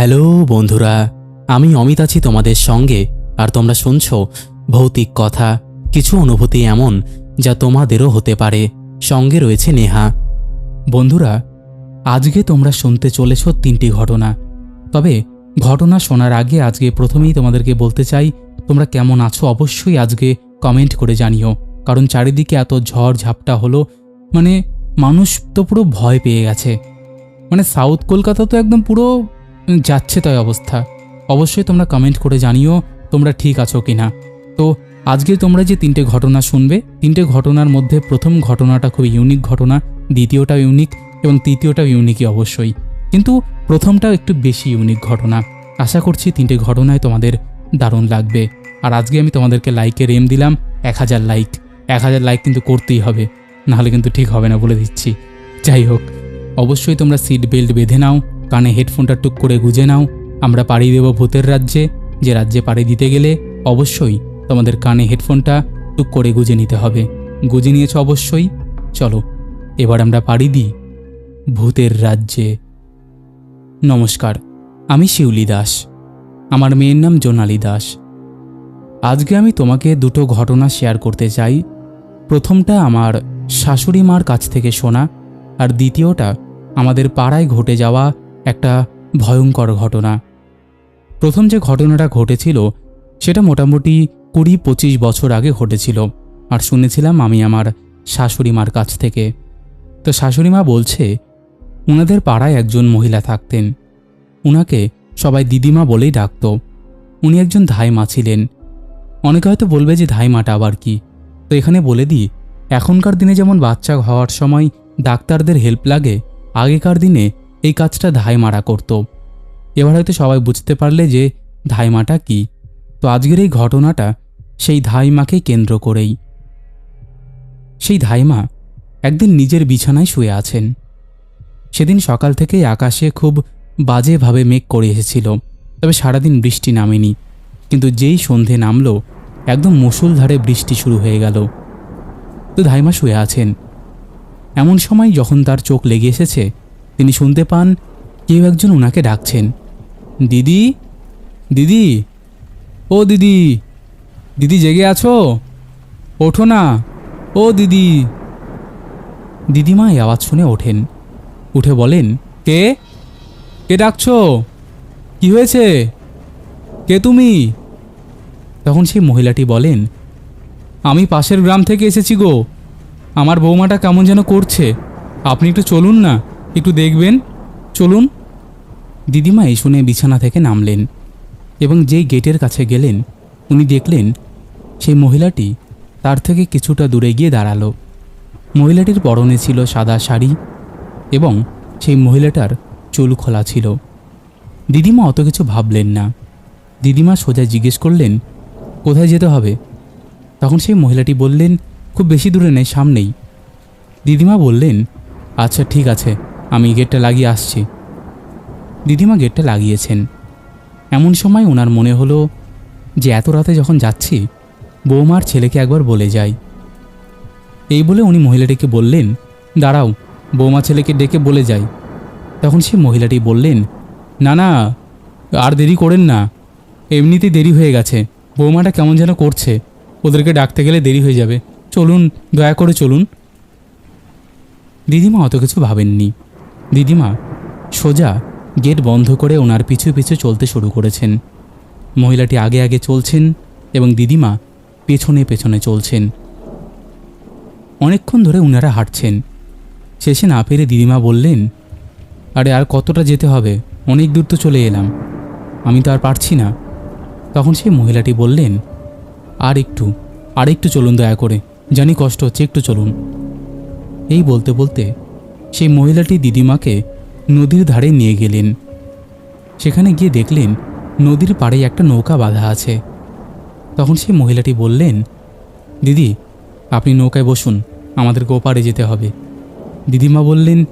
Hello বন্ধুরা, আমি অমিত আছি তোমাদের সঙ্গে, আর তোমরা শুনছো ভৌতিক কথা, কিছু অনুভূতি এমন যা তোমাদেরও হতে পারে। সঙ্গে রয়েছে নেহা। বন্ধুরা, আজকে তোমরা শুনতে চলেছ তিনটি ঘটনা। তবে ঘটনা শোনার আগে আজকে প্রথমেই তোমাদেরকে বলতে চাই, তোমরা কেমন আছো অবশ্যই আজকে কমেন্ট করে জানিও। কারণ চারিদিকে এত ঝড় ঝাপটা হলো মানে মানুষ তো পুরো ভয় পেয়ে গেছে। মানে সাউথ কলকাতা তো একদম পুরো যাচ্ছে তাই অবস্থা। অবশ্যই তোমরা কমেন্ট করে জানিও তোমরা ঠিক আছো কি না তো, আজকে তোমরা যে তিনটে ঘটনা শুনবে, তিনটে ঘটনার মধ্যে প্রথম ঘটনাটা খুব ইউনিক ঘটনা, দ্বিতীয়টাও ইউনিক এবং তৃতীয়টাও ইউনিকই অবশ্যই। কিন্তু প্রথমটাও একটু বেশি ইউনিক ঘটনা। আশা করছি তিনটে ঘটনায় তোমাদের দারুণ লাগবে। আর আজকে আমি তোমাদেরকে লাইকের এম দিলাম এক হাজার লাইক এক হাজার লাইক কিন্তু করতেই হবে, নাহলে কিন্তু ঠিক হবে না বলে দিচ্ছি। যাই হোক, অবশ্যই তোমরা সিট বেল্ট বেঁধে নাও। কানে হেডফোনটা টুক করে গুজে নাও। আমরা পাড়ি দেব ভূতের রাজ্যে। যে রাজ্যে পাড়ি দিতে গেলে অবশ্যই তোমাদের কানে হেডফোনটা টুক করে গুজে নিতে হবে। গুজে নিয়েছ অবশ্যই। চলো, এবার আমরা পাড়ি দিই ভূতের রাজ্যে। নমস্কার, আমি শিউলি দাস। আমার মেয়ের নাম জোনালি দাস। আজকে আমি তোমাকে দুটো ঘটনা শেয়ার করতে চাই। প্রথমটা আমার শাশুড়ি মার কাছ থেকে শোনা, আর দ্বিতীয়টা আমাদের পাড়ায় ঘটে যাওয়া একটা ভয়ঙ্কর ঘটনা। প্রথম যে ঘটনাটা ঘটেছিল, সেটা মোটামুটি কুড়ি পঁচিশ বছর আগে ঘটেছিল। আর শুনেছিলাম আমি আমার শাশুড়ি মার কাছ থেকে। তো শাশুড়ি মা বলছে ওনাদের পাড়ায় একজন মহিলা থাকতেন। উনাকে সবাই দিদিমা বলেই ডাকত। উনি একজন ধাইমা ছিলেন। অনেকে হয়তো বলবে যে ধাইমাটা আবার কি? তো এখানে বলে দিই, এখনকার দিনে যেমন বাচ্চা হওয়ার সময় ডাক্তারদের হেল্প লাগে, আগেকার দিনে এই কাজটা ধাইমারা করত। এবার হয়তো সবাই বুঝতে পারলে যে ধাইমাটা কি। তো আজকের এই ঘটনাটা সেই ধাইমাকে কেন্দ্র করেই। সেই ধাইমা একদিন নিজের বিছানায় শুয়ে আছেন। সেদিন সকাল থেকেই আকাশে খুব বাজেভাবে মেঘ করে এসেছিল, তবে সারাদিন বৃষ্টি নামেনি। কিন্তু যেই সন্ধে নামলো, একদম মুষলধারে বৃষ্টি শুরু হয়ে গেল। তো ধাইমা শুয়ে আছেন। এমন সময় যখন তার চোখ লেগে এসেছে তিনি শুনতে পান, কেউ একজন ওনাকে ডাকছেন। দিদি দিদি, ও দিদি দিদি জেগে আছো? ওঠো না। ও দিদি। দিদিমা এই আওয়াজ শুনে ওঠেন। উঠে বলেন, কে? কে ডাকছো? কি হয়েছে? কে তুমি? তখন সেই মহিলাটি বলেন, আমি পাশের গ্রাম থেকে এসেছি গো। আমার বৌমাটা কেমন যেন করছে। আপনি একটু চলুন না। একটু দেখবেন। চলুন। দিদিমা এই শুনে বিছানা থেকে নামলেন এবং যেই গেটের কাছে গেলেন, উনি দেখলেন সেই মহিলাটি তার থেকে কিছুটা দূরে গিয়ে দাঁড়াল। মহিলাটির পরনে ছিল সাদা শাড়ি এবং সেই মহিলাটার চুল খোলা ছিল। দিদিমা অত কিছু ভাবলেন না। দিদিমা সোজা জিজ্ঞেস করলেন, কোথায় যেতে হবে? তখন সেই মহিলাটি বললেন, খুব বেশি দূরে নেই, সামনেই। দিদিমা বললেন আচ্ছা ঠিক আছে। আমি গেটটা লাগিয়ে আসছি। দিদিমা গেটটা লাগিয়েছেন। এমন সময় ওনার মনে হলো যে এত রাতে যখন যাচ্ছি, বৌমার ছেলেকে একবার বলে যাই। এই বলে উনি মহিলাটিকে বললেন, দাঁড়াও, বৌমা ছেলেকে ডেকে বলে যাই। তখন সে মহিলাটি বললেন, না না, আর দেরি করেন না। এমনিতেই দেরি হয়ে গেছে। বৌমাটা কেমন যেন করছে। ওদেরকে ডাকতে গেলে দেরি হয়ে যাবে। চলুন, দয়া করে চলুন। দিদিমা অত কিছু ভাবেননি। দিদিমা সোজা গেট বন্ধ করে ওনার পিছু পিছু চলতে শুরু করেছেন। মহিলাটি আগে আগে চলছেন এবং দিদিমা পেছনে পেছনে চলছেন। অনেকক্ষণ ধরে ওনারা হাঁটছেন। শেষে না পেরে দিদিমা বললেন, আরে আর কতটা যেতে হবে? অনেক দূর তো চলে এলাম। আমি তো আর পারছি না। তখন সেই মহিলাটি বললেন, আর একটু আর একটু চলুন দয়া করে। জানি কষ্ট হচ্ছে, একটু চলুন। এই বলতে বলতে সেই মহিলাটি দিদিমাকে নদীর ধারে নিয়ে গেলেন। সেখানে গিয়ে দেখলেন নদীর পাড়ে একটা নৌকা বাঁধা আছে। তখন সেই মহিলাটি বললেন, দিদি, আপনি নৌকায় বসুন, আমাদেরকে ওপারে যেতে হবে। দিদিমা বললেন,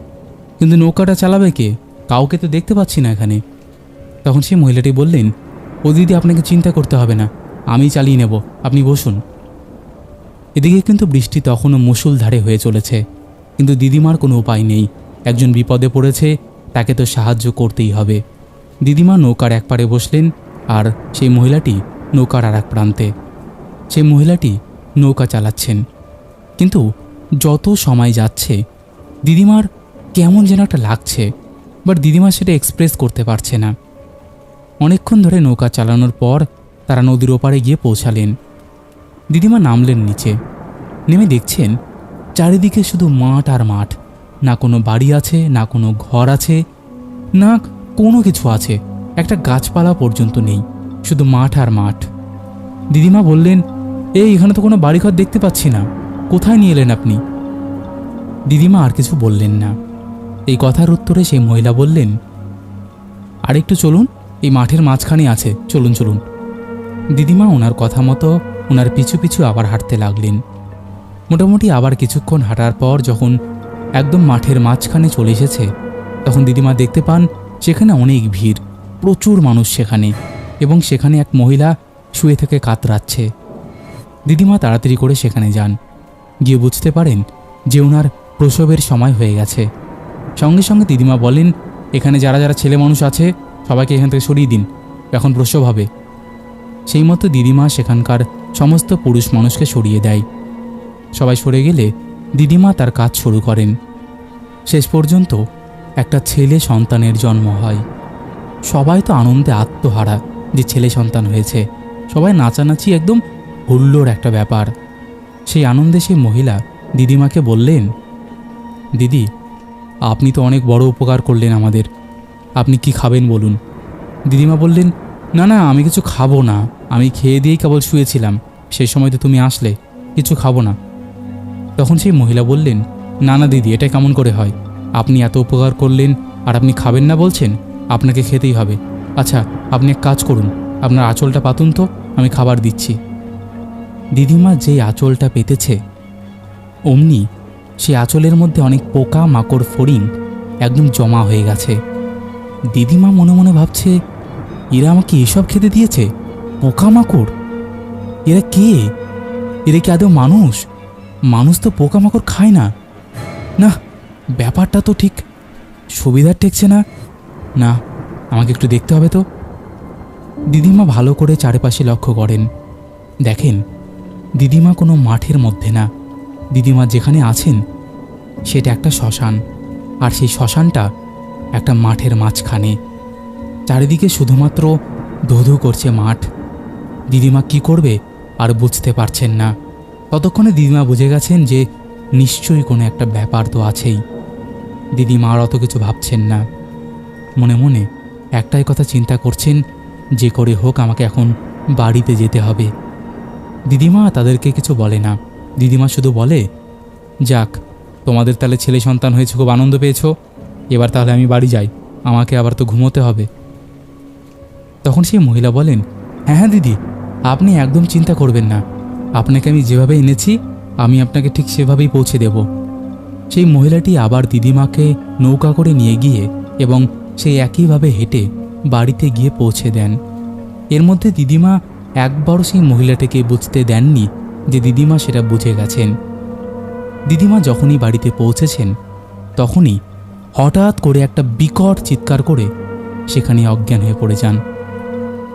কিন্তু নৌকাটা চালাবে কে? কাউকে তো দেখতে পাচ্ছি না এখানে। তখন সেই মহিলাটি বললেন, ও দিদি, আপনাকে চিন্তা করতে হবে না, আমি চালিয়ে নেব, আপনি বসুন। এদিকে কিন্তু বৃষ্টি তখনও মুষলধারে হয়ে চলেছে। কিন্তু দিদিমার কোনো উপায় নেই। একজন বিপদে পড়েছে, তাকে তো সাহায্য করতেই হবে। দিদিমা নৌকার এক পারে বসলেন, আর সেই মহিলাটি নৌকার আর এক প্রান্তে। সেই মহিলাটি নৌকা চালাচ্ছেন। কিন্তু যত সময় যাচ্ছে, দিদিমার কেমন যেন একটা লাগছে, বাট দিদিমা সেটা এক্সপ্রেস করতে পারছে না। অনেকক্ষণ ধরে নৌকা চালানোর পর তারা নদীর ওপারে গিয়ে পৌঁছালেন। দিদিমা নামলেন নিচে। নেমে দেখছেন চারিদিকে শুধু মাঠ আর মাঠ। না কোনো বাড়ি আছে, না কোনো ঘর আছে, না কোনো কিছু আছে। একটা গাছপালা পর্যন্ত নেই, শুধু মাঠ আর মাঠ। দিদিমা বললেন, এই, এখানে তো কোনো বাড়িঘর দেখতে পাচ্ছি না। কোথায় নিয়ে এলেন আপনি? দিদিমা আর কিছু বললেন না। এই কথার উত্তরে সেই মহিলা বললেন, আর একটু চলুন, এই মাঠের মাঝখানে আছে, চলুন চলুন। দিদিমা ওনার কথা মতো ওনার পিছু পিছু আবার হাঁটতে লাগলেন। মোটামুটি আবার কিছুক্ষণ হাঁটার পর যখন একদম মাঠের মাঝখানে চলে এসেছে, তখন দিদিমা দেখতে পান সেখানে অনেক ভিড়, প্রচুর মানুষ সেখানে এবং সেখানে এক মহিলা শুয়ে থেকে কাতরাচ্ছে। দিদিমা তাড়াতাড়ি করে সেখানে যান। গিয়ে বুঝতে পারেন যে ওনার প্রসবের সময় হয়ে গেছে। সঙ্গে সঙ্গে দিদিমা বলেন, এখানে যারা যারা ছেলে মানুষ আছে, সবাইকে এখান থেকে সরিয়ে দিন, এখন প্রসব হবে। সেই মতো দিদিমা সেখানকার সমস্ত পুরুষ মানুষকে সরিয়ে দেয়। সবাই সরে গেলে দিদিমা তার কাজ শুরু করেন। শেষ পর্যন্ত একটা ছেলে সন্তানের জন্ম হয়। সবাই তো আনন্দে আত্মহারা যে ছেলে সন্তান হয়েছে। সবাই নাচানাচি একদম হুল্লোর একটা ব্যাপার। সেই আনন্দে সেই মহিলা দিদিমাকে বললেন, দিদি, আপনি তো অনেক বড় উপকার করলেন আমাদের। আপনি কি খাবেন বলুন? দিদিমা বললেন, না না, আমি কিছু খাব না। আমি খেয়ে দিয়েই কেবল শুয়েছিলাম। সেই সময় তো তুমি আসলে, কিছু খাব না। তখন সেই মহিলা বললেন না না দিদি, এটা কেমন করে হয়? আপনি এত উপকার করলেন, আর আপনি খাবেন না বলছেন? আপনাকে খেতেই হবে। আচ্ছা আপনি এক কাজ করুন, আপনার আঁচলটা পাতুন তো, আমি খাবার দিচ্ছি। দিদিমা যেই আঁচলটা পেতেছে, অমনি সেই আঁচলের মধ্যে অনেক পোকা, মাকড়, ফড়িং একদম জমা হয়ে গেছে। দিদিমা মনে মনে ভাবছে, এরা আমাকে এসব খেতে দিয়েছে? পোকামাকড় এরা কে? এরা কি আদৌ মানুষ? মানুষ তো পোকামাকড় খায় না। না, ব্যাপারটা তো ঠিক। সুবিধার ঠেকছে না। না, আমাকে একটু দেখতে হবে তো। দিদিমা ভালো করে চারিপাশে লক্ষ্য করেন। দেখেন, দিদিমা কোনো মাঠের মধ্যে না। দিদিমা যেখানে আছেন, সেটা একটা শ্মশান। আর সেই শ্মশানটা একটা মাঠের মাঝখানে। চারিদিকে শুধুমাত্র ধুধু করছে মাঠ। দিদিমা কি করবে আর বুঝতে পারছেন না। ততক্ষণে দিদিমা বুঝে গেছেন যে নিশ্চয়ই কোনো একটা ব্যাপার তো আছেই। দিদিমা আর অত কিছু ভাবছেন না। মনে মনে একটাই কথা চিন্তা করছেন, যে করে হোক আমাকে এখন বাড়িতে যেতে হবে। দিদিমা তাদেরকে কিছু বলে না। দিদিমা শুধু বলে, যাক, তোমাদের তাহলে ছেলে সন্তান হয়েছে, খুব আনন্দ পেয়েছ। এবার তাহলে আমি বাড়ি যাই। আমাকে আবার তো ঘুমোতে হবে। তখন সেই মহিলা বলেন হ্যাঁ হ্যাঁ দিদি, আপনি একদম চিন্তা করবেন না। আপনাকে আমি যেভাবে এনেছি, আমি আপনাকে ঠিক সেভাবেই পৌঁছে দেব। সেই মহিলাটি আবার দিদিমাকে নৌকা করে নিয়ে গিয়ে এবং সেই একইভাবে হেঁটে বাড়িতে গিয়ে পৌঁছে দেন। এর মধ্যে দিদিমা একবারও সেই মহিলাটিকে বুঝতে দেননি যে দিদিমা সেটা বুঝে গেছেন। দিদিমা যখনই বাড়িতে পৌঁছেছেন, তখনই হঠাৎ করে একটা বিকট চিৎকার করে সেখানে অজ্ঞান হয়ে পড়ে যান।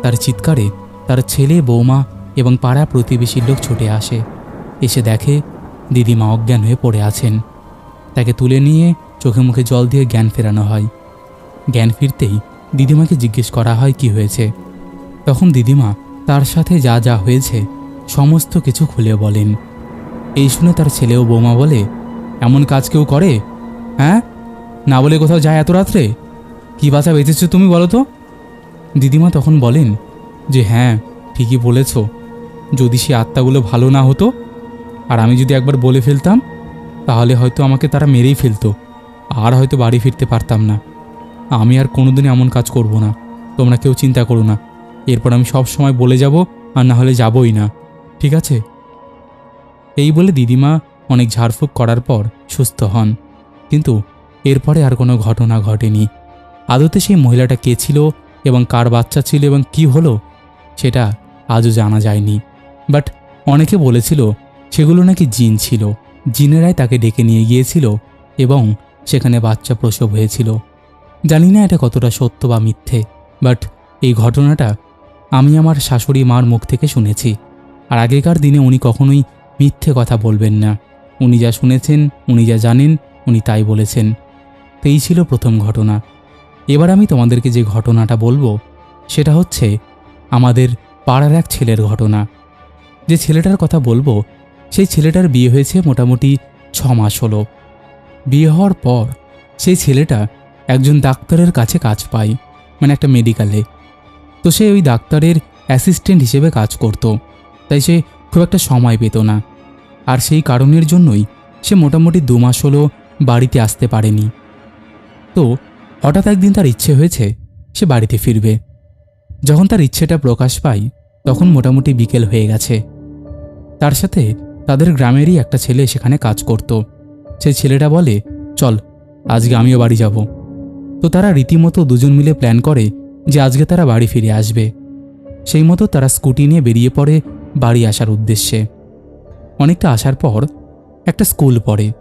তার চিৎকারে তার ছেলে, বৌমা এবং পাড়া প্রতিবেশীর লোক ছুটে আসে। এসে দেখে দিদিমা অজ্ঞান হয়ে পড়ে আছেন। তাকে তুলে নিয়ে চোখে মুখে জল দিয়ে জ্ঞান ফেরানো হয়। জ্ঞান ফিরতেই দিদিমাকে জিজ্ঞেস করা হয়, কি হয়েছে? তখন দিদিমা তার সাথে যা যা হয়েছে সমস্ত কিছু খুলে বলেন। এই শুনে তার ছেলে ও বৌমা বলে, এমন কাজ কেউ করে? হ্যাঁ? না বলে কোথাও যায় এত রাত্রে? কী বাসা বেঁচেছো তুমি বলো তো? দিদিমা তখন বলেন যে হ্যাঁ ঠিকই বলেছ। যদি সে আত্মাগুলো ভালো না হতো, আর আমি যদি একবার বলে ফেলতাম, তাহলে হয়তো আমাকে তারা মেরেই ফেলতো, আর হয়তো বাড়ি ফিরতে পারতাম না। আমি আর কোনোদিন এমন কাজ করব না, তোমরা কেউ চিন্তা করো না। এরপর আমি সব সময় বলে যাব, আর না হলে যাবই না। ঠিক আছে? এই বলে দিদিমা অনেক ঝাড়ফুঁক করার পর সুস্থ হন। কিন্তু এরপরে আর কোনো ঘটনা ঘটেনি। আদতে সেই মহিলাটা কে ছিল, এবং কার বাচ্চা ছিল, এবং কি হলো, সেটা আজও জানা যায়নি। বাট অনেকে বলেছিল, সেগুলো নাকি জিন ছিল। জিনেরাই তাকে ডেকে নিয়ে গিয়েছিল এবং সেখানে বাচ্চা প্রসব হয়েছিল। জানি না এটা কতটা সত্য বা মিথ্যে বাট এই ঘটনাটা আমি আমার শাশুড়ি মার মুখ থেকে শুনেছি। আর আগেকার দিনে উনি কখনোই মিথ্যে কথা বলবেন না। উনি যা শুনেছেন, উনি যা জানেন, উনি তাই বলেছেন। তো এই ছিল প্রথম ঘটনা। এবার আমি তোমাদেরকে যে ঘটনাটা বলব, সেটা হচ্ছে আমাদের পাড়ার এক ছেলের ঘটনা। যে ছেলেটার কথা বলব, সেই ছেলেটার বিয়ে হয়েছে মোটামুটি ছ মাস হলো। বিয়ে হওয়ার পর সেই ছেলেটা একজন ডাক্তারের কাছে কাজ পায় মানে একটা মেডিকেলে। তো সে ওই ডাক্তারের অ্যাসিস্ট্যান্ট হিসেবে কাজ করত, তাই সে খুব একটা সময় পেত না। আর সেই কারণের জন্যই সে মোটামুটি দু মাস হলো বাড়িতে আসতে পারেনি। তো হঠাৎ একদিন তার ইচ্ছে হয়েছে সে বাড়িতে ফিরবে। যখন তার ইচ্ছেটা প্রকাশ পায়, তখন মোটামুটি বিকেল হয়ে গেছে। তার সাথে তাদের গ্রামেরই একটা ছেলে সেখানে কাজ করত। সেই ছেলেটা বলে, চল, আজকে আমিও বাড়ি যাব। তো তারা রীতিমতো দুজন মিলে প্ল্যান করে যে আজকে তারা বাড়ি ফিরে আসবে। সেই মতো তারা স্কুটি নিয়ে বেরিয়ে পড়ে বাড়ি আসার উদ্দেশ্যে। অনেকটা আসার পর একটা স্কুল পড়ে।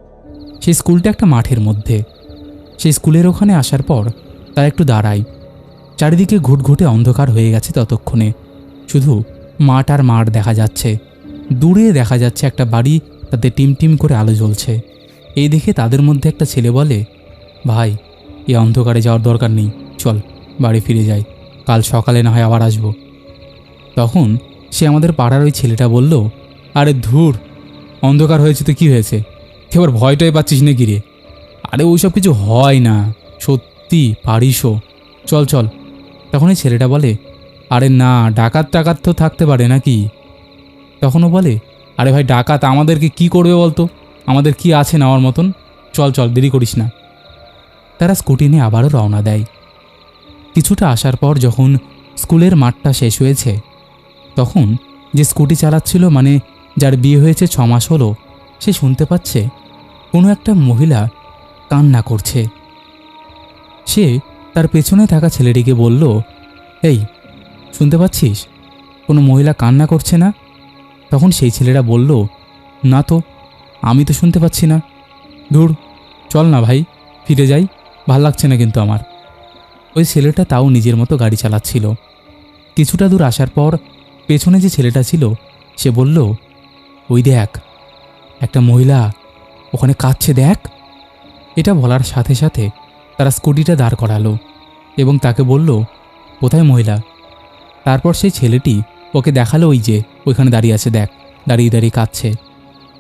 সেই স্কুলটা একটা মাঠের মধ্যে। সেই স্কুলের ওখানে আসার পর তারা একটু দাঁড়ায়। চারিদিকে ঘুটঘুটে অন্ধকার হয়ে গেছে ততক্ষণে। শুধু মাঠ আর মাঠ দেখা যাচ্ছে। দূরে দেখা যাচ্ছে একটা বাড়ি, তাতে টিম টিম করে আলো জ্বলছে। এই দেখে তাদের মধ্যে একটা ছেলে বলে, ভাই, এই অন্ধকারে যাওয়ার দরকার নেই, চল, বাড়ি ফিরে যাই, কাল সকালে না হয় আবার আসব। তখন সে আমাদের পাড়ার ওই ছেলেটা বলল, আরে ধুর, অন্ধকার হয়েছে তো কি হয়েছে? তুই আবার ভয়টাই পাচ্ছিস না গিরে আরে ওইসব কিছু হয় না, সত্যি পারিসও চল চল। তখন এই ছেলেটা বলে, আরে না, ডাকাত টাকাত তো থাকতে পারে নাকি? তখনও বলে, আরে ভাই, ডাকাত আমাদেরকে কি করবে বলতো? আমাদের কি আছে নেওয়ার মতন? চল চল, দেরি করিস না। তারা স্কুটি নিয়ে আবারও রওনা দেয়। কিছুটা আসার পর যখন স্কুলের মাঠটা শেষ হয়েছে, তখন যে স্কুটি চালাচ্ছিল মানে যার বিয়ে হয়েছে ছ মাস হলো, সে শুনতে পাচ্ছে কোনো একটা মহিলা কান্না করছে। সে তার পেছনে থাকা ছেলেটিকে বলল, এই, শুনতে পাচ্ছিস? কোনো মহিলা কান্না করছে না? তখন সেই ছেলেটা বলল, না তো, আমি তো শুনতে পাচ্ছি না। ধুর, চল না ভাই, ফিরে যাই, ভালো লাগছে না কিন্তু আমার। ওই ছেলেটা তাও নিজের মতো গাড়ি চালাচ্ছিল। কিছুটা দূর আসার পর পেছনে যে ছেলেটা ছিল, সে বলল, ওই দেখ, একটা মহিলা ওখানে কাঁদছে দেখ। এটা বলার সাথে সাথে তারা স্কুটিটা দাঁড় করালো এবং তাকে বলল, কোথায় মহিলা? তারপর সেই ছেলেটি ওকে দেখাল ওই যে ওইখানে দাঁড়িয়ে আছে, দেখ, দাঁড়িয়ে দাঁড়িয়ে কাঁদছে।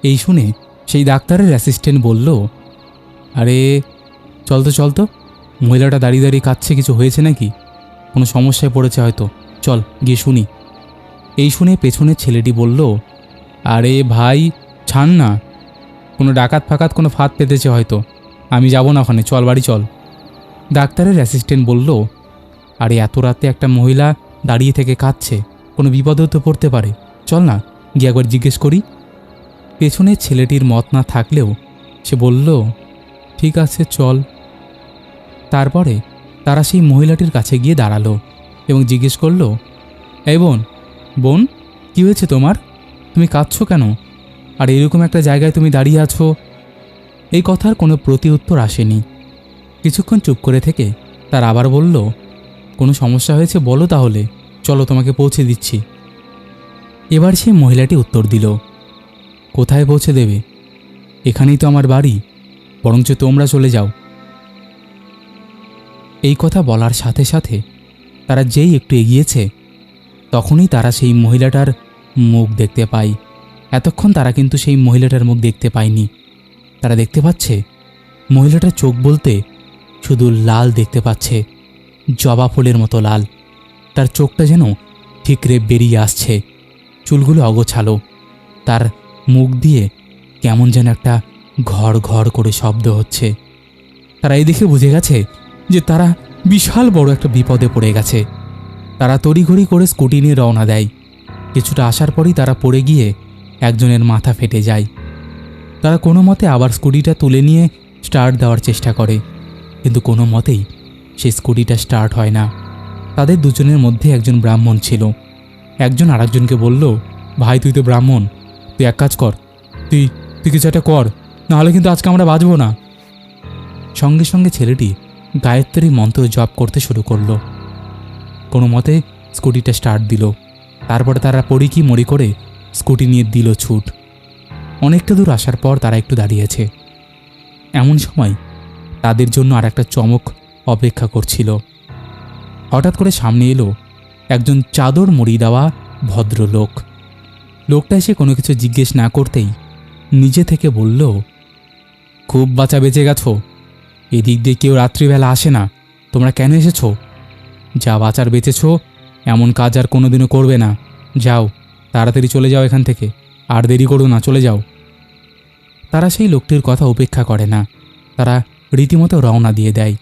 এই শুনে সেই ডাক্তারের অ্যাসিস্ট্যান্ট বলল, আরে, চল তো চল তো, মহিলাটা দাঁড়িয়ে দাঁড়িয়ে কাঁদছে, কিছু হয়েছে নাকি? কোনো সমস্যায় পড়েছে হয়তো, চল গিয়ে শুনি। এই শুনে পেছনের ছেলেটি বলল, আরে ভাই, ছাড় না, কোনো ডাকাত ফাকাত কোনো ফাঁদ পেতেছে হয়তো, আমি যাব না ওখানে, চল বাড়ি, চল। ডাক্তারের অ্যাসিস্ট্যান্ট বলল, আরে, এত রাতে একটা মহিলা দাঁড়িয়ে থেকে কাঁদছে, কোনো বিপদেও তো পড়তে পারে। চল না, গিয়ে একবার জিজ্ঞেস করি। পেছনের ছেলেটির মত না থাকলেও সে বলল, ঠিক আছে, চল। তারপরে তারা সেই মহিলাটির কাছে গিয়ে দাঁড়াল এবং জিজ্ঞেস করল, এই বোন বোন, কী হয়েছে তোমার? তুমি কাঁদছো কেন? আর এরকম একটা জায়গায় তুমি দাঁড়িয়ে আছো? এই কথার কোনো প্রতি উত্তর আসেনি। কিছুক্ষণ চুপ করে থেকে তার আবার বলল, কোনো সমস্যা হয়েছে বলো তাহলে, চলো তোমাকে পৌঁছে দিচ্ছি। এবার সেই মহিলাটি উত্তর দিল, কোথায় পৌঁছে দেবে? এখানেই তো আমার বাড়ি, বরঞ্চ তোমরা চলে যাও। এই কথা বলার সাথে সাথে তারা যেই একটু এগিয়েছে, তখনই তারা সেই মহিলাটার মুখ দেখতে পায়। এতক্ষণ তারা কিন্তু সেই মহিলাটার মুখ দেখতে পায়নি। তারা দেখতে পাচ্ছে মহিলাটার চোখ বলতে শুধু লাল দেখতে পাচ্ছে, জবা ফুলের মতো লাল। তার চোখটা যেন ঠিকরে বেরিয়ে আসছে। চুলগুলো অগোছালো। তার মুখ দিয়ে কেমন যেন একটা ঘর ঘর করে শব্দ হচ্ছে। তারা এই দেখে বুঝে গেছে যে তারা বিশাল বড় একটা বিপদে পড়ে গেছে। তারা তড়িঘড়ি করে স্কুটি নিয়ে রওনা দেয়। কিছুটা আসার পরই তারা পড়ে গিয়ে একজনের মাথা ফেটে যায়। তারা কোনো মতে আবার স্কুটিটা তুলে নিয়ে স্টার্ট দেওয়ার চেষ্টা করে। কিন্তু কোনো মতেই সেই স্কুটিটা স্টার্ট হয় না। তাদের দুজনের মধ্যে একজন ব্রাহ্মণ ছিল। একজন আরেকজনকে বলল, ভাই, তুই তো ব্রাহ্মণ, তুই এক কাজ কর, তুই তুই কিছু একটা কর, নাহলে কিন্তু আজকে আমরা বাঁচবো না। সঙ্গে সঙ্গে ছেলেটি গায়ত্রী মন্ত্র জপ করতে শুরু করল। কোনো মতে স্কুটিটা স্টার্ট দিল। তারপরে তারা পড়ি কি মরি করে স্কুটি নিয়ে দিল ছুট। অনেকটা দূর আসার পর তারা একটু দাঁড়িয়েছে। এমন সময় তাদের জন্য আর একটা চমক অপেক্ষা করছিল। হঠাৎ করে সামনে এলো একজন চাদর মুড়ি দেওয়া ভদ্রলোক। লোকটা এসে কোনো কিছু জিজ্ঞেস না করতেই নিজে থেকে বলল, খুব বাঁচা বেঁচে গেছো। এদিক দিয়ে কেউ রাত্রিবেলা আসে না। তোমরা কেন এসেছ? যা বাঁচার বেঁচেছ, এমন কাজ আর কোনোদিনও করবে না। যাও, তাড়াতাড়ি চলে যাও এখান থেকে। আর দেরি করো না, চলে যাও। তারা সেই লোকটির কথা উপেক্ষা করে না। তারা রীতিমতো রওনা দিয়ে দেয়।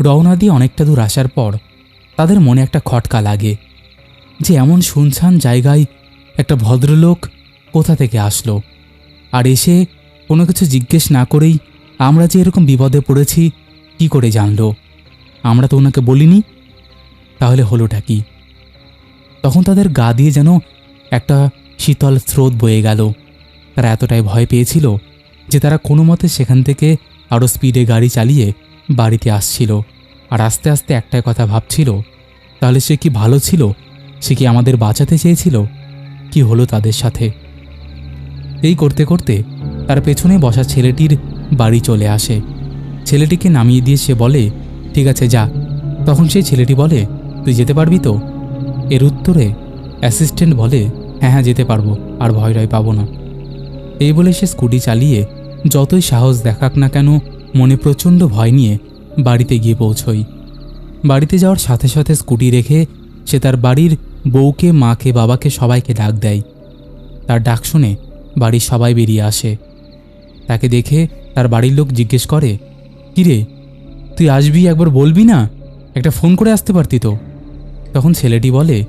রওনা দিয়ে অনেকটা দূর আসার পর তাদের মনে একটা খটকা লাগে যে এমন শুনশান জায়গায় একটা ভদ্রলোক কোথা থেকে আসলো। আর এসে কোনো কিছু জিজ্ঞেস না করেই আমরা যে এরকম বিপদে পড়েছি, কি করে জানলো? আমরা তো ওনাকে বলিনি। তাহলে হলোটা কি? তখন তাদের গা দিয়ে যেন একটা শীতল স্রোত বয়ে গেল। তারা এতটাই ভয় পেয়েছিল যে তারা কোনো মতে সেখান থেকে আরও স্পিডে গাড়ি চালিয়ে বাড়িতে আসছিল। আর আস্তে আস্তে একটাই কথা ভাবছিল, তাহলে সে কি ভালো ছিল? সে কি আমাদের বাঁচাতে চেয়েছিল? কি হলো তাদের সাথে? এই করতে করতে তার পেছনে বসা ছেলেটির বাড়ি চলে আসে। ছেলেটিকে নামিয়ে দিয়ে সে বলে, ঠিক আছে, যা। তখন সেই ছেলেটি বলে, তুই যেতে পারবি তো? এর উত্তরে অ্যাসিস্ট্যান্ট বলে হ্যাঁ হ্যাঁ যেতে পারব, আর ভয় রয় পাবো না। এই বলে সে স্কুটি চালিয়ে, যতই সাহস দেখাক না কেন, মনে প্রচণ্ড ভয় নিয়ে বাড়িতে গিয়ে পৌঁছই। বাড়িতে যাওয়ার সাথে সাথে স্কুটি রেখে সে তার বাড়ির বউকে, মাকে, বাবাকে সবাইকে ডাক দেয়। তার ডাক শুনে বাড়ির সবাই বেরিয়ে আসে। তাকে দেখে তার বাড়ির লোক জিজ্ঞেস করে, কিরে, তুই আসবি একবার বলবি না? একটা ফোন করে আসতে পারতি তো? তখন ছেলেটি বলে,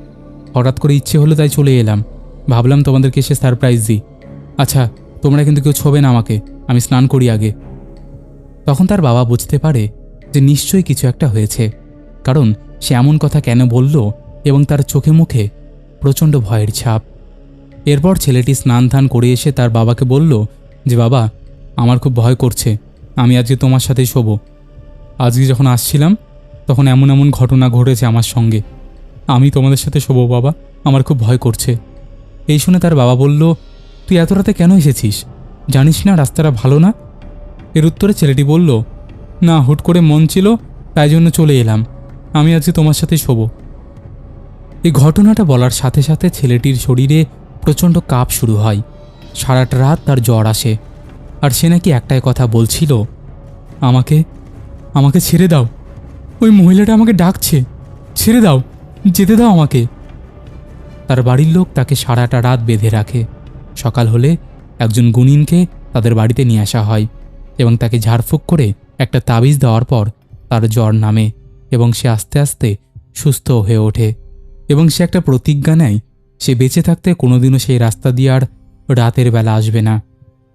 হঠাৎ করে ইচ্ছে হলো তাই চলে এলাম। ভাবলাম তোমাদেরকে সে সারপ্রাইজ দিই। আচ্ছা তোমরা কিন্তু কেউ ছোবে না আমাকে, আমি স্নান করি আগে। তখন তার বাবা বুঝতে পারে যে নিশ্চয়ই কিছু একটা হয়েছে। কারণ সে এমন কথা কেন বলল এবং তার চোখে মুখে প্রচণ্ড ভয়ের ছাপ। এরপর ছেলেটি স্নান ধান করে এসে তার বাবাকে বলল যে, বাবা, আমার খুব ভয় করছে। আমি আজকে তোমার সাথেই শোবো। আজকে যখন আসছিলাম, তখন এমন এমন ঘটনা ঘটেছে আমার সঙ্গে। আমি তোমাদের সাথে শোবো, বাবা, আমার খুব ভয় করছে এই শুনে তার বাবা বলল, তুই এত রাতে কেন এসেছিস? জানিস না রাস্তাটা ভালো না এর উত্তরে ছেলেটি বলল না, হুট করে মন ছিল, তাই জন্য চলে এলাম। আমি আজকে তোমার সাথে শোবো। এই ঘটনাটা বলার সাথে সাথে ছেলেটির শরীরে প্রচণ্ড কাপ শুরু হয়। সারাটা রাত তার জ্বর আসে। আর সে নাকি একটাই কথা বলছিল, আমাকে আমাকে ছেড়ে দাও। ওই মহিলাটা আমাকে ডাকছে, ছেড়ে দাও, যেতে দাও আমাকে। তার বাড়ির লোক তাকে সারাটা রাত বেঁধে রাখে। সকাল হলে একজন গুণিনকে তাদের বাড়িতে নিয়ে আসা হয় এবং তাকে ঝাড়ফুঁক করে একটা তাবিজ দেওয়ার পর তার জ্বর নামে এবং সে আস্তে আস্তে সুস্থ হয়ে ওঠে এবং সে একটা প্রতিজ্ঞা নেয়, সে বেঁচে থাকতে কোনোদিনও সেই রাস্তা দিয়ে আর রাতের বেলা আসবে না।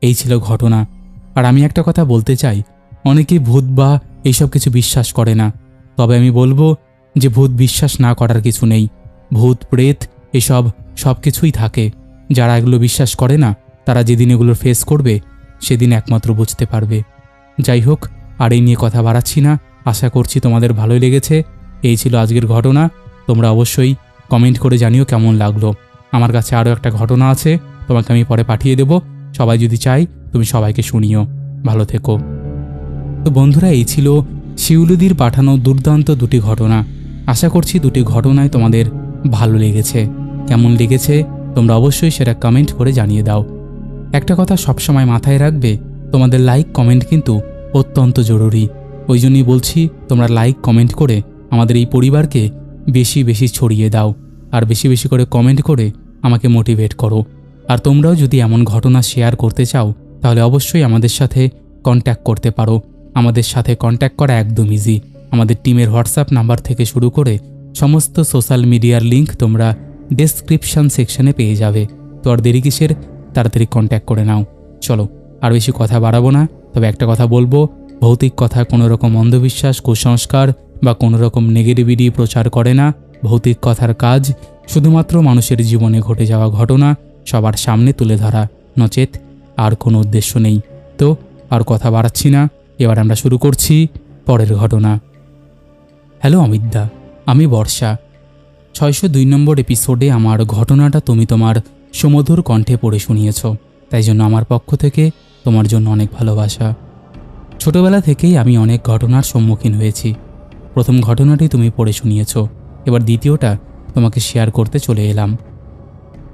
এই ছিল ঘটনা। আর আমি একটা কথা বলতে চাই অনেকেই ভূত বা এইসব কিছু বিশ্বাস করে না। তবে আমি বলব যে ভূত বিশ্বাস না করার কিছু নেই। ভূত, প্রেত এসব সব কিছুই থাকে। যারা এগুলো বিশ্বাস করে না, তারা যেদিন এগুলোর ফেস করবে, সেদিন একমাত্র বুঝতে পারবে। যাই হোক আর এই নিয়ে কথা বাড়াচ্ছি না। আশা করছি তোমাদের ভালোই লেগেছে। এই ছিল আজকের ঘটনা। তোমরা অবশ্যই কমেন্ট করে জানিও কেমন লাগল। আমার কাছে আরও একটা ঘটনা আছে, তোমাকে আমি পরে পাঠিয়ে দেব। সবাই যদি চাই তুমি সবাইকে শুনিও। ভালো থেকো। তো বন্ধুরা, এই ছিল শিউলুদির পাঠানো দুর্দান্ত দুটি ঘটনা। আশা করছি দুটি ঘটনায় তোমাদের ভালো লেগেছে। কেমন লেগেছে, তোমরা অবশ্যই সেটা কমেন্ট করে জানিয়ে দাও। একটা কথা সবসময় মাথায় রাখবে, তোমাদের লাইক কমেন্ট কিন্তু অত্যন্ত জরুরি। ওই জন্যই বলছি, তোমরা লাইক কমেন্ট করে আমাদের এই পরিবারকে বেশি বেশি ছড়িয়ে দাও। আর বেশি বেশি করে কমেন্ট করে আমাকে মোটিভেট করো। আর তোমরাও যদি এমন ঘটনা শেয়ার করতে চাও, তাহলে অবশ্যই আমাদের সাথে কন্ট্যাক্ট করতে পারো। আমাদের সাথে কন্ট্যাক্ট করা একদম ইজি আমাদের টিমের হোয়াটসঅ্যাপ নাম্বার থেকে শুরু করে সমস্ত সোশ্যাল মিডিয়ার লিংক তোমরা ডেসক্রিপশন সেকশনে পেয়ে যাবে। তো আর দেরি কিসের? তাড়াতাড়ি কন্ট্যাক্ট করে নাও। চলো। আর বেশি কথা বাড়াবো না। তবে একটা কথা বলব, ভৌতিক কথা কোনো রকম অন্ধবিশ্বাস, কুসংস্কার বা কোনো রকম নেগেটিভিটি প্রচার করে না। ভৌতিক কথার কাজ শুধুমাত্র মানুষের জীবনে ঘটে যাওয়া ঘটনা, সবার সামনে তুলে ধরা, নচেত আর কোনো উদ্দেশ্য নেই। তো, আর কথা বাড়াচ্ছি না, এবার আমরা শুরু করছি পরের ঘটনা। হ্যালো অমিতদা, আমি বর্ষা। ছয়শো দুই নম্বর এপিসোডে আমার ঘটনাটা তুমি তোমার সুমধুর কণ্ঠে পড়ে শুনিয়েছ, তাই জন্য আমার পক্ষ থেকে তোমার জন্য অনেক ভালোবাসা। ছোটবেলা থেকেই আমি অনেক ঘটনার সম্মুখীন হয়েছি। প্রথম ঘটনাটি তুমি পড়ে শুনিয়েছ। এবার দ্বিতীয়টা তোমাকে শেয়ার করতে চলে এলাম।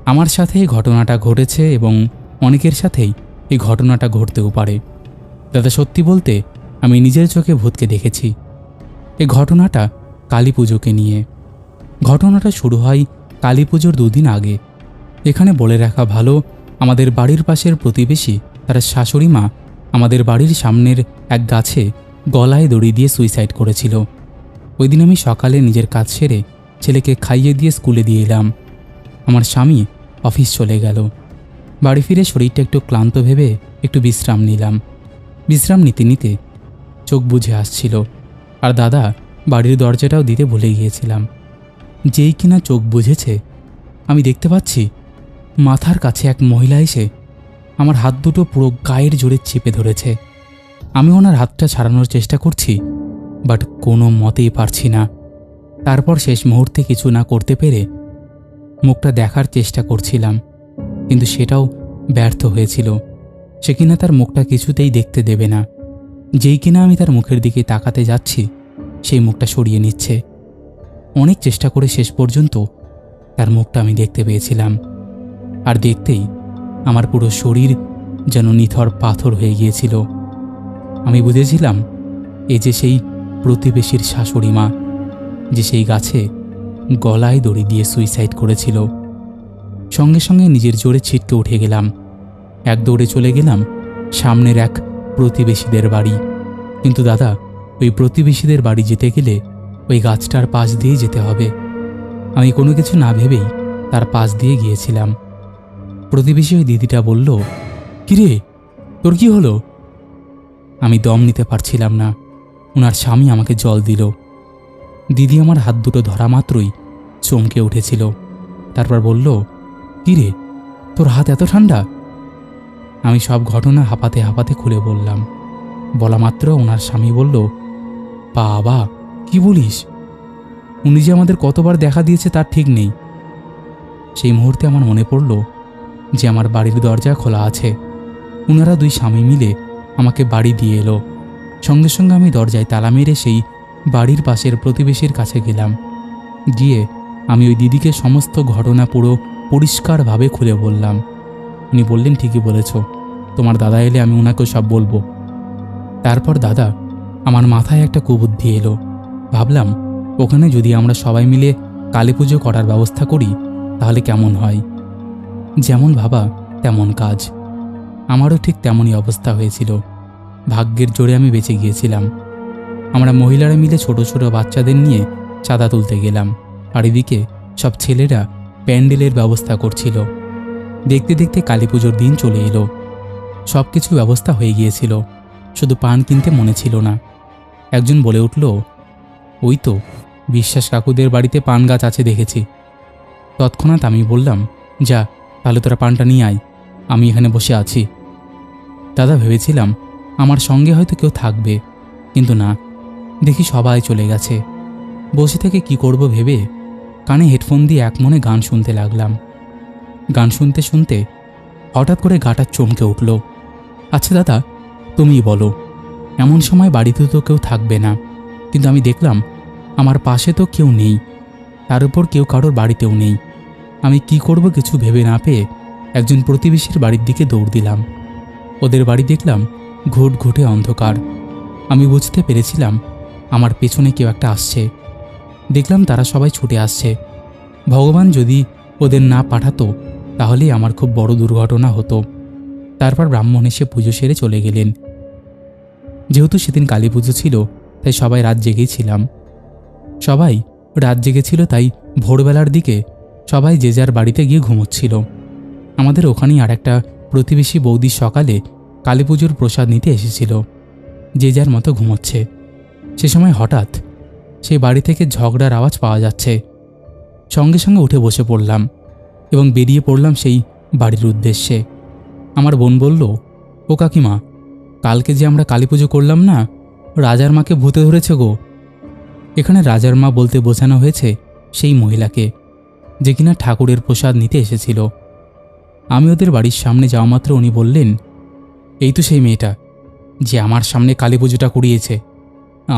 আমার সাথে এই ঘটনাটা ঘটেছে এবং অনেকের সাথেই এই ঘটনাটা ঘটতেও পারে। দাদা, সত্যি বলতে আমি নিজের চোখে ভূতকে দেখেছি। এই ঘটনাটা কালী পুজোকে নিয়ে। ঘটনাটা শুরু হয় কালী পুজোর দুদিন আগে। এখানে বলে রাখা ভালো, আমাদের বাড়ির পাশের প্রতিবেশী তার শাশুড়ি মা আমাদের বাড়ির সামনের এক গাছে গলায় দড়ি দিয়ে সুইসাইড করেছিল। ওই দিন আমি সকালে নিজের কাজ সেরে ছেলেকে খাইয়ে দিয়ে স্কুলে দিয়ে এলাম। আমার স্বামী অফিস চলে গেল। বাড়ি ফিরে শরীরটা একটু ক্লান্ত ভেবে একটু বিশ্রাম নিলাম। বিশ্রাম নিতে নিতে চোখ বুঝে আসছিল। আর দাদা বাড়ির দরজাটাও দিতে ভুলে গিয়েছিলাম। যেই কিনা চোখ বুঝেছে, আমি দেখতে পাচ্ছি মাথার কাছে এক মহিলা এসে আমার হাত দুটো পুরো গায়ের জোরে চেপে ধরেছে। আমি ওনার হাতটা ছাড়ানোর চেষ্টা করছি, বাট কোনো মতেই পারছি না। তারপর শেষ মুহূর্তে কিছু না করতে পেরে মুখটা দেখার চেষ্টা করছিলাম, কিন্তু সেটাও ব্যর্থ হয়েছিল। সে কিনা তার মুখটা কিছুতেই দেখতে দেবে না। যেই কিনা আমি তার মুখের দিকে তাকাতে যাচ্ছি, সেই মুখটা সরিয়ে নিচ্ছে। অনেক চেষ্টা করে শেষ পর্যন্ত তার মুখটা আমি দেখতে পেয়েছিলাম। আর দেখতেই আমার পুরো শরীর যেন নিথর পাথর হয়ে গিয়েছিল। আমি বুঝেছিলাম, এ যে সেই প্রতিবেশীর শাশুড়ি মা, যে সেই গাছে গলায় দড়ি দিয়ে সুইসাইড করেছিল। সঙ্গে সঙ্গে নিজের জোরে ছিটকে উঠে গেলাম। এক দৌড়ে চলে গেলাম সামনের এক প্রতিবেশীদের বাড়ি। কিন্তু দাদা, ওই প্রতিবেশীদের বাড়ি যেতে গেলে ওই গাছটার পাশ দিয়ে যেতে হবে। আমি কোনো কিছু না ভেবেই তার পাশ দিয়ে গিয়েছিলাম। প্রতিবেশী ওই দিদিটা বলল, কিরে, তোর কি হলো? আমি দম নিতে পারছিলাম না। ওনার স্বামী আমাকে জল দিল। দিদি আমার হাত দুটো ধরা মাত্রই চমকে উঠেছিল। তারপর বলল, কিরে, তোর হাত এত ঠান্ডা? আমি সব ঘটনা হাঁপাতে হাঁপাতে খুলে বললাম। বলা মাত্র ওনার স্বামী বলল, বাবা, কি বলিস? উনি যে আমাদের কতবার দেখা দিয়েছে তার ঠিক নেই। সেই মুহূর্তে আমার মনে পড়ল যে আমার বাড়ির দরজা খোলা আছে। ওনারা দুই স্বামী মিলে আমাকে বাড়ি দিয়ে এলো। সঙ্গে সঙ্গে আমি দরজায় তালা মেরে সেই বাড়ির পাশের প্রতিবেশীর কাছে গেলাম। গিয়ে আমি ওই দিদিকে সমস্ত ঘটনা পুরো পরিষ্কারভাবে খুলে বললাম। উনি বললেন, ঠিকই বলেছ। তোমার দাদা এলে আমি ওনাকে সব বলব। তারপর দাদা আমার মাথায় একটা কুবুদ্ধি এলো। ভাবলাম, ওখানে যদি আমরা সবাই মিলে কালী পুজো করার ব্যবস্থা করি, তাহলে কেমন হয়? যেমন ভাবা, তেমন কাজ। আমারও ঠিক তেমনই অবস্থা হয়েছিল। ভাগ্যের জোরে আমি বেঁচে গিয়েছিলাম। আমরা মহিলারা মিলে ছোট ছোট বাচ্চাদের নিয়ে চাঁদা তুলতে গেলাম। আর এদিকে সব ছেলেরা প্যান্ডেলের ব্যবস্থা করছিল। দেখতে দেখতে কালী পুজোর দিন চলে এলো। সব কিছু ব্যবস্থা হয়ে গিয়েছিল। শুধু পান কিনতে মনে ছিল না। একজন বলে উঠল, ওই তো, বিশ্বাস কাকুদের বাড়িতে পান গাছ আছে দেখেছি। তৎক্ষণাৎ আমি বললাম, যা তাহলে তোরা পানটা নিয়ে আয়। আমি এখানে বসে আছি। দাদা, ভেবেছিলাম আমার সঙ্গে হয়তো কেউ থাকবে, কিন্তু না। দেখি সবাই চলে গেছে। বসে থেকে কি করব ভেবে কানে হেডফোন দিয়ে এক মনে গান শুনতে লাগলাম। গান শুনতে শুনতে হঠাৎ করে গাটা চমকে উঠল। আচ্ছা দাদা তুমিই বলো, এমন সময় বাড়িতে তো কেউ থাকবে না, কিন্তু আমি দেখলাম আমার পাশে তো কেউ নেই, তার উপর কেউ কারোর বাড়িতেও নেই। আমি কি করব কিছু ভেবে না পেয়ে একজন প্রতিবেশীর বাড়ির দিকে দৌড় দিলাম। ওদের বাড়ি দেখলাম ঘুট ঘুটে অন্ধকার। আমি বুঝতে পেরেছিলাম আমার পেছনে কেউ একটা আসছে। দেখলাম তারা সবাই ছুটে আসছে। ভগবান যদি ওদের না পাঠাতো তাহলেই আমার খুব বড় দুর্ঘটনা হতো। তারপর ব্রাহ্মণ এসে পুজো সেরে চলে গেলেন। যেহেতু সেদিন কালী পুজো ছিল, তাই সবাই রাত জেগেই ছিলাম। সবাই রাত জেগেছিল, তাই ভোরবেলার দিকে সবাই যে যার বাড়িতে গিয়ে ঘুমোচ্ছিল। আমাদের ওখানেই আর একটা প্রতিবেশী বৌদি সকালে কালী পুজোর প্রসাদ নিতে এসেছিল। যে যার মতো ঘুমোচ্ছে। সে সময় হঠাৎ সেই বাড়ি থেকে ঝগড়ার আওয়াজ পাওয়া যাচ্ছে। সঙ্গে সঙ্গে উঠে বসে পড়লাম এবং বেরিয়ে পড়লাম সেই বাড়ির উদ্দেশ্যে। আমার বোন বলল, ও কাকিমা, কালকে যে আমরা কালী পুজো করলাম না, রাজার মাকে ভূতে ধরেছে গো। এখানে রাজার মা বলতে বোঝানো হয়েছে সেই মহিলাকে। যে কিনা ঠাকুরের প্রসাদ নিতে এসেছিল। আমি ওদের বাড়ির সামনে যাওয়া মাত্র উনি বললেন, এই তো সেই মেয়েটা, যে আমার সামনে কালী পুজোটা কুড়িয়েছে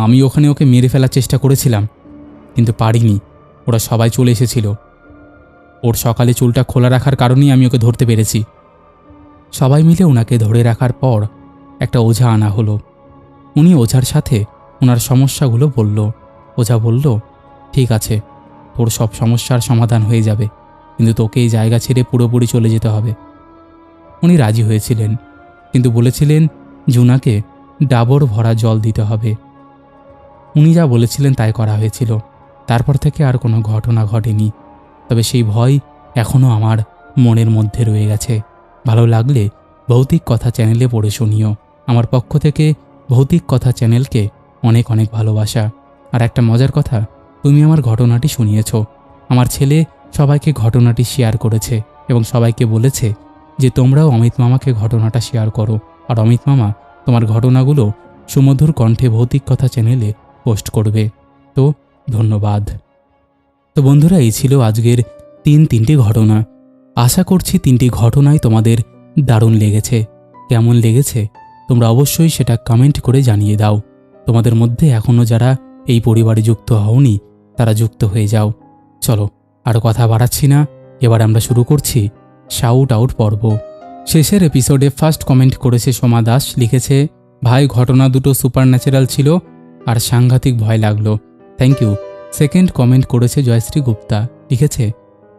আমি ওখানে ওকে মেরে ফেলার চেষ্টা করেছিলাম, কিন্তু পারিনি। ওরা সবাই চলে এসেছিল। ওর সকালে চুলটা খোলা রাখার কারণেই আমি ওকে ধরতে পেরেছি। সবাই মিলে ওনাকে ধরে রাখার পর একটা ওঝা আনা হলো। উনি ওঝার সাথে ওনার সমস্যাগুলো বলল। ওঝা বলল, ঠিক আছে তোর সব সমস্যার সমাধান হয়ে যাবে, কিন্তু তোকে এই জায়গা ছেড়ে পুরোপুরি চলে যেতে হবে। উনি রাজি হয়েছিলেন, কিন্তু বলেছিলেন জুনাকে ডাবর ভরা জল দিতে হবে। উনি যা বলেছিলেন তাই করা হয়েছিল। তারপর থেকে আর কোনো ঘটনা ঘটেনি। তবে সেই ভয় এখনও আমার মনের মধ্যে রয়ে গেছে। ভালো লাগলে ভৌতিক কথা চ্যানেলে পড়ে শুনিও। আমার পক্ষ থেকে ভৌতিক কথা চ্যানেলকে অনেক অনেক ভালোবাসা। আর একটা মজার কথা তুমি আমার ঘটনাটি শুনিয়েছ। আমার ছেলে সবাইকে ঘটনাটি শেয়ার করেছে এবং সবাইকে বলেছে যে তোমরাও অমিত মামাকে ঘটনাটা শেয়ার করো। আর অমিত মামা তোমার ঘটনাগুলো সুমধুর কণ্ঠে ভৌতিক কথা চ্যানেলে পোস্ট করবে। তো ধন্যবাদ। তো বন্ধুরা, এই ছিল আজকের তিন তিনটি ঘটনা। আশা করছি তিনটি ঘটনাই তোমাদের দারুণ লেগেছে। কেমন লেগেছে? তোমরা অবশ্যই সেটা কমেন্ট করে জানিয়ে দাও। তোমাদের মধ্যে এখনও যারা এই পরিবারে যুক্ত হওনি তারা যুক্ত হয়ে যাও। চলো, আর কথা বাড়াচ্ছি না। এবার আমরা শুরু করছি শাউট আউট পর্ব। শেষের এপিসোডে ফার্স্ট কমেন্ট করেছে সোমা দাস, লিখেছে, ভাই, ঘটনা দুটো সুপার ন্যাচারাল ছিল আর সাংঘাতিক ভয় লাগল। থ্যাংক ইউ সেকেন্ড কমেন্ট করেছে জয়শ্রী গুপ্তা, লিখেছে,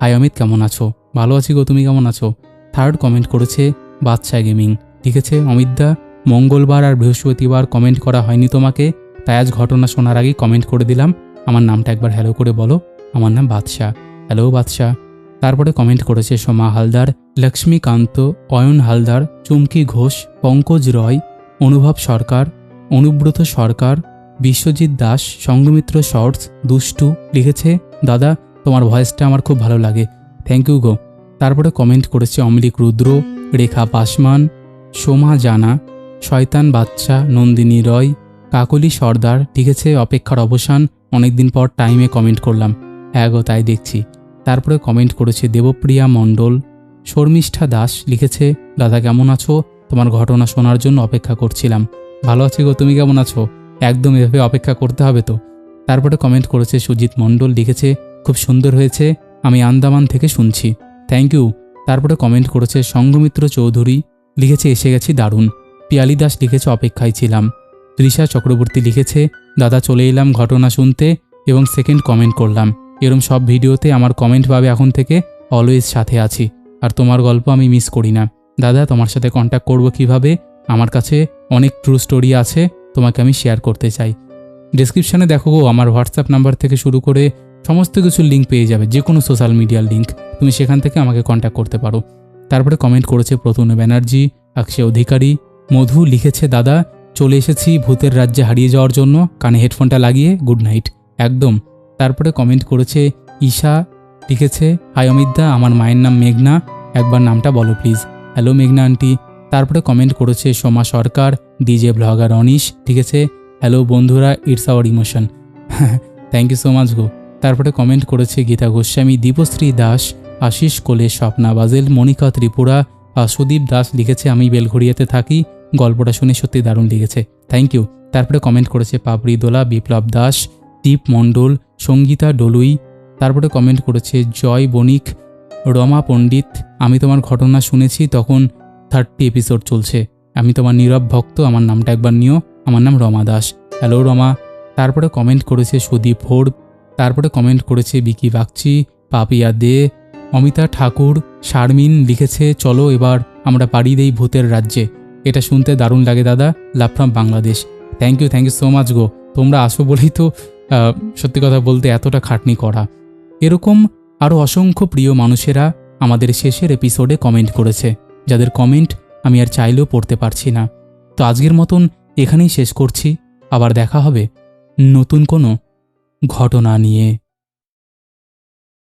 হাই অমিত, কেমন আছো? ভালো আছি গো, তুমি কেমন আছো? থার্ড কমেন্ট করেছে বাদশা গেমিং লিখেছে অমিতদা মঙ্গলবার আর বৃহস্পতিবার কমেন্ট করা হয়নি তোমাকে, তাই আজ ঘটনা শোনার আগেই কমেন্ট করে দিলাম। আমার নামটা একবার হ্যালো করে বলো। আমার নাম বাদশাহ। হ্যালো বাদশাহ। তারপরে কমেন্ট করেছে সোমা হালদার, লক্ষ্মীকান্ত, অয়ন হালদার, চুমকি ঘোষ, পঙ্কজ রয়, অনুভব সরকার, অনুব্রত সরকার, বিশ্বজিৎ দাস, সঙ্গমিত্র শর্টস, দুষ্টু লিখেছে, দাদা, তোমার ভয়েসটা আমার খুব ভালো লাগে। থ্যাংক ইউ গো। তারপরে কমেন্ট করেছে অমলিক রুদ্র, রেখা পাসমান, সোমা জানা, শয়তান বাচ্চা নন্দিনী রয়, কাকলি সর্দার লিখেছে অপেক্ষার অবসান অনেকদিন পর টাইমে কমেন্ট করলাম। হ্যাঁ গো, তাই দেখছি। তারপরে কমেন্ট করেছে দেবপ্রিয়া মণ্ডল। শর্মিষ্ঠা দাস লিখেছে, দাদা কেমন আছো? তোমার ঘটনা শোনার জন্য অপেক্ষা করছিলাম। ভালো আছি গো, তুমি কেমন আছো? একদম এভাবে অপেক্ষা করতে হবে তো? তারপরে কমেন্ট করেছে সুজিত মণ্ডল, লিখেছে, খুব সুন্দর হয়েছে, আমি আন্দামান থেকে শুনছি। থ্যাংক ইউ তারপরে কমেন্ট করেছে, সঙ্গমিত্র চৌধুরী, লিখেছে, এসে গেছি দারুণ। পিয়ালি দাস লিখেছে, অপেক্ষায় ছিলাম। তৃষা চক্রবর্তী লিখেছে, দাদা চলে এলাম ঘটনা শুনতে এবং সেকেন্ড কমেন্ট করলাম। এরম সব ভিডিওতে আমার কমেন্ট পাবে এখন থেকে অলওয়েজ সাথে আছি। আর তোমার গল্প আমি মিস করি না। দাদা, তোমার সাথে কন্ট্যাক্ট করব কীভাবে? আমার কাছে অনেক ট্রু স্টোরি আছে, তোমাকে আমি শেয়ার করতে চাই। ডিসক্রিপশানে দেখো আমার হোয়াটসঅ্যাপ নাম্বার থেকে শুরু করে সমস্ত কিছুর লিঙ্ক পেয়ে যাবে যে কোনো সোশ্যাল মিডিয়ার লিঙ্ক তুমি সেখান থেকে আমাকে কন্ট্যাক্ট করতে পারো। তারপরে কমেন্ট করেছে প্রতুন ব্যানার্জি, অক্ষয় অধিকারী। মধু লিখেছে, দাদা চলে এসেছি ভূতের রাজ্যে হারিয়ে যাওয়ার জন্য। কানে হেডফোনটা লাগিয়ে গুড নাইট। একদম। তারপরে কমেন্ট করেছে, ঈশা লিখেছে, হাই অমিতদা, আমার মায়ের নাম মেঘনা। একবার নামটা বলো প্লিজ। হ্যালো মেঘনা আন্টি। তারপরে কমেন্ট করেছে, সোমা সরকার, ডিজে ব্লগার অনিশ। লিখেছে, হ্যালো বন্ধুরা, it's our emotion. Thank you so much গো। তারপরে কমেন্ট করেছে, গীতা গোস্বামী, দীপশ্রী দাস, আশিস কোলে, স্বপ্না বাজেল মনিকা ত্রিপুরা আর সুদীপ দাস লিখেছে, আমি বেলঘড়িয়াতে থাকি। গল্পটা শুনে সত্যি দারুণ লেগেছে। থ্যাংক ইউ তারপরে কমেন্ট করেছে পাপড়ি দোলা, বিপ্লব দাস, দীপ মণ্ডল, সঙ্গীতা ডলুই। তারপরে কমেন্ট করেছে জয় বণিক, রমা পণ্ডিত। আমি তোমার ঘটনা শুনেছি, তখন থার্টি এপিসোড চলছে। আমি তোমার নীরব ভক্ত, আমার নামটা একবার নিও। আমার নাম রমা দাস। হ্যালো রমা। তারপরে কমেন্ট করেছে সুদীপ হোর তারপরে কমেন্ট করেছে বিকি বাগচি, পাপিয়া দে, অমিতা ঠাকুর, শারমিন লিখেছে, চলো এবার আমরা পাড়ি দেই ভূতের রাজ্যে। এটা শুনতে দারুণ লাগে দাদা। Love from Bangladesh thank you thank you so much গো। তোমরা আসো বলেই তো সত্যি কথা বলতে এতটা খাটনি করা। এরকম আরও অসংখ্য প্রিয় মানুষেরা আমাদের শেষের এপিসোডে কমেন্ট করেছে। যাদের কমেন্ট আমি আর চাইলেও পড়তে পারছি না। তো আজকের মতন এখানেই শেষ করছি। আবার দেখা হবে নতুন কোনো ঘটনা নিয়ে।